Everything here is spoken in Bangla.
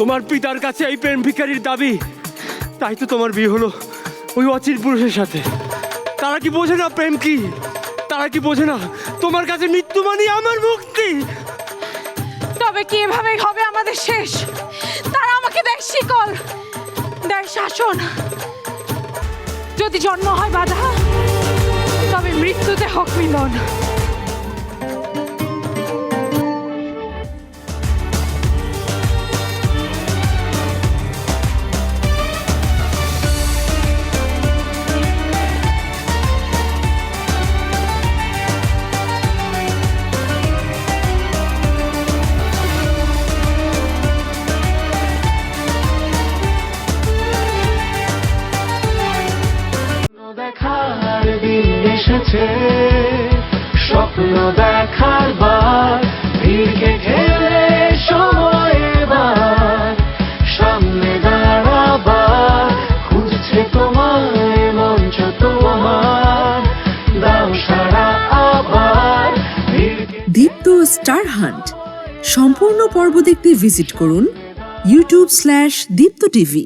তোমার পিতার কাছে এই প্রেম ভিখারির দাবি। তাই তো তোমার বিয়ে হলো ওই অচির পুরুষের সাথে। তারা কি বোঝে না প্রেম কি? তারা কি বোঝে না তোমার কাছে মৃত্যু মানে আমার মুক্তি? তবে কি এভাবেই হবে আমাদের শেষ? তারা আমাকে দেয় শিকল, দেয় শাসন। যদি জন্ম হয় বাধা, তবে মৃত্যুতে হোক মিলন। এসেছে স্বপ্ন দেখার বার ভিড়কে ঘেরে সময় এবার। সামনে দাঁড়াবার, খুঁজছে তোমায় মঞ্চ তোমার। দাও সারা আবার দীপ্ত স্টার হান্ট। সম্পূর্ণ পর্ব দেখতে ভিজিট করুন ইউটিউব স্ল্যাশ দীপ্ত টিভি।